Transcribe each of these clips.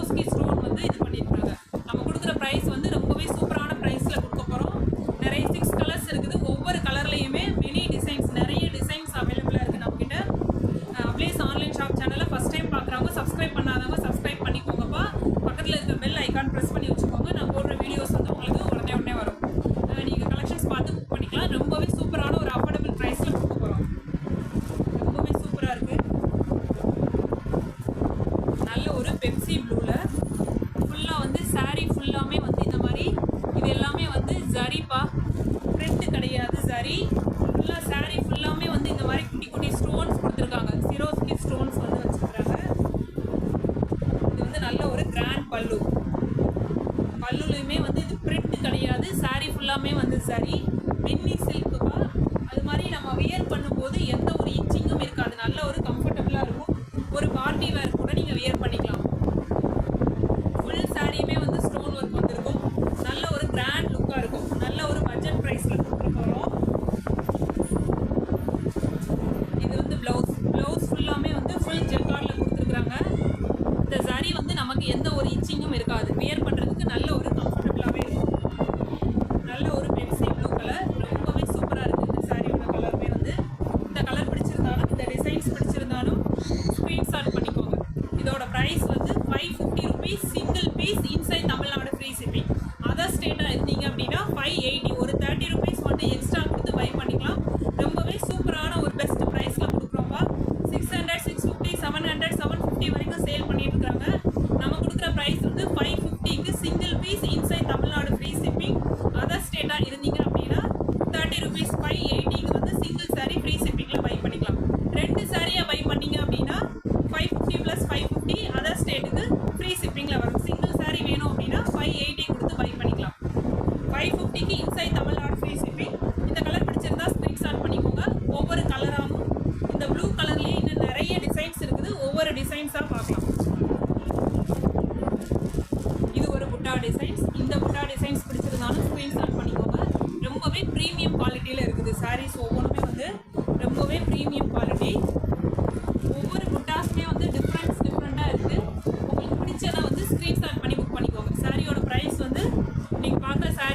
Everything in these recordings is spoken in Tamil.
ப்ளவுஸ்க்கு ஸ்டோன் வந்து இது டிக்கெட் ஸ்டோன்ஸ் வந்து வச்சுக்கிறாங்க இது வந்து நல்ல ஒரு கிராண்ட் பல்லு. பல்லுலையுமே வந்து இது பிரிண்ட் கிடையாது. சாரீ ஃபுல்லாமே வந்து சரி மின்னி சில்க்குப்பா அது மாதிரி நம்ம வியர் பண்ணும்போது எந்த ஒரு இச்சிங்கும் இருக்காது. நல்ல ஒரு கம்ஃபர்டபுளாக இருக்கும். ஒரு பார்ட்டி வேர் கூட நீங்கள் வியர் பண்ணிக்கலாம்.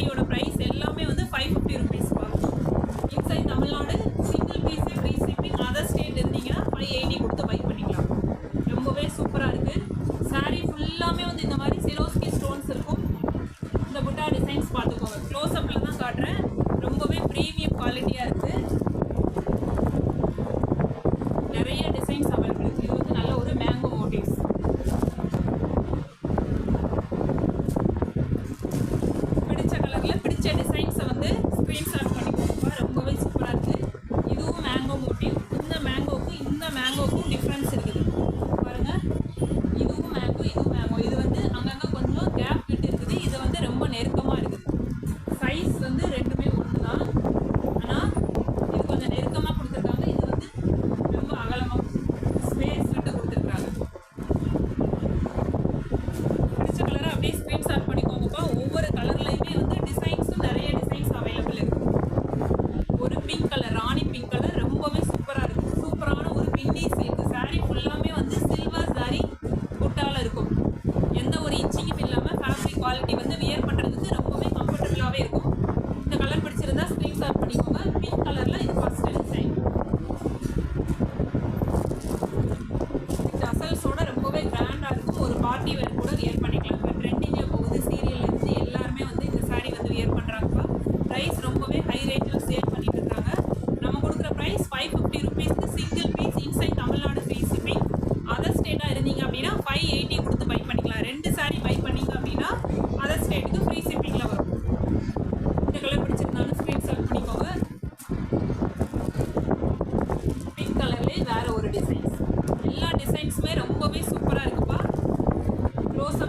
சாரியோட ப்ரைஸ்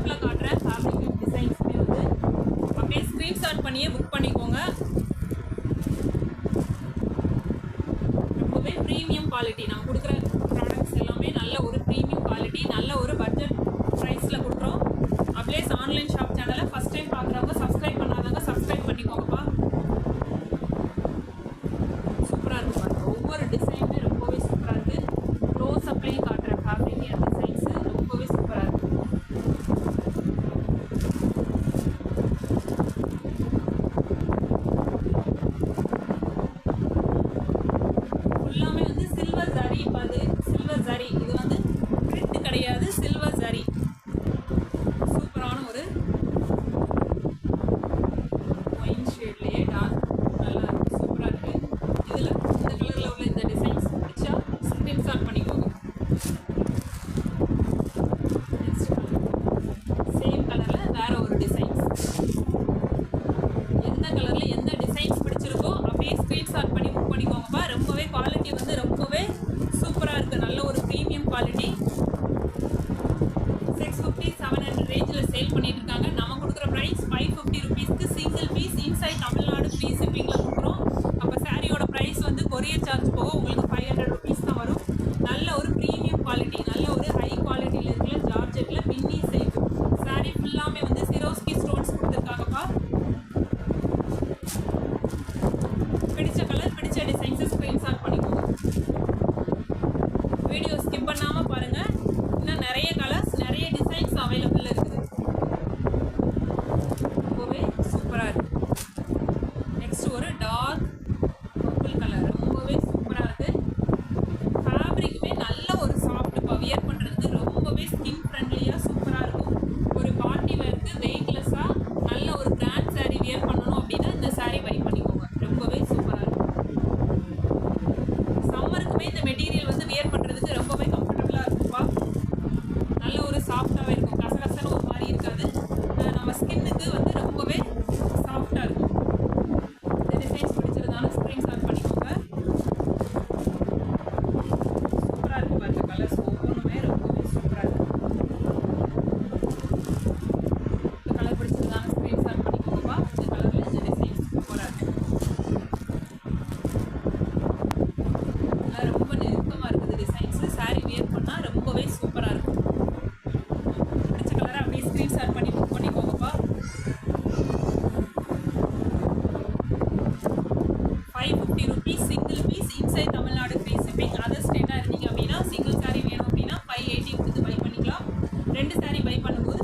ஒர்க்கில் காட்டுற ஃபேப்ரிக் டிசைன்ஸ்மே வந்து. அப்படியே ஸ்க்ரீன்ஷாட் பண்ணியே புக் பண்ணிக்கோங்க. ரொம்பவே ப்ரீமியம் குவாலிட்டி நம்ம கொடுக்குற ப்ராடக்ட்ஸ் எல்லாமே நல்ல ஒரு ப்ரீமியம் குவாலிட்டி நல்ல ஒரு பட்ஜெட் ப்ரைஸில் கொடுக்குறோம். அப்படியே ஆன்லைன் ஷாப் சேனலை ஃபஸ்ட் டைம் பார்க்குறவங்க கிடையாது. சில்வர் சரி சூப்பரான ஒரு ஒயின் ஷேட்லேயே நல்லா சூப்பராக இருக்குது இதில் உள்ள இந்த டிசைன்ஸ் பிடிச்சா ஸ்க்ரீன்ஷாட் சேல் பண்ணிட்டு இருக்காங்க. நம்ம கொடுக்குற price five fifty five fifty rupees single piece inside Tamil Nadu free shipping other ஸ்டேட்டாக இருந்தீங்க அப்படின்னா சிங்கிள் சாரீ வேணும் அப்படின்னா ஃபைவ் எயிட்டி கொடுத்து பை பண்ணிக்கலாம். ரெண்டு சாரீ பை பண்ணும்போது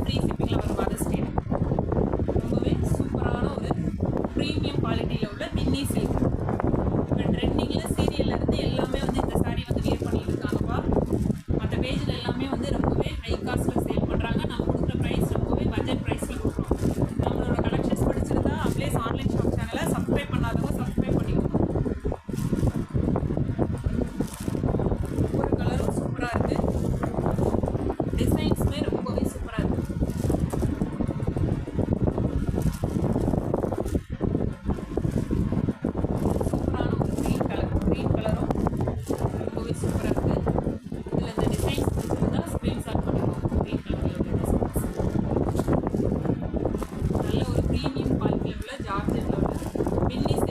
Bildiğiniz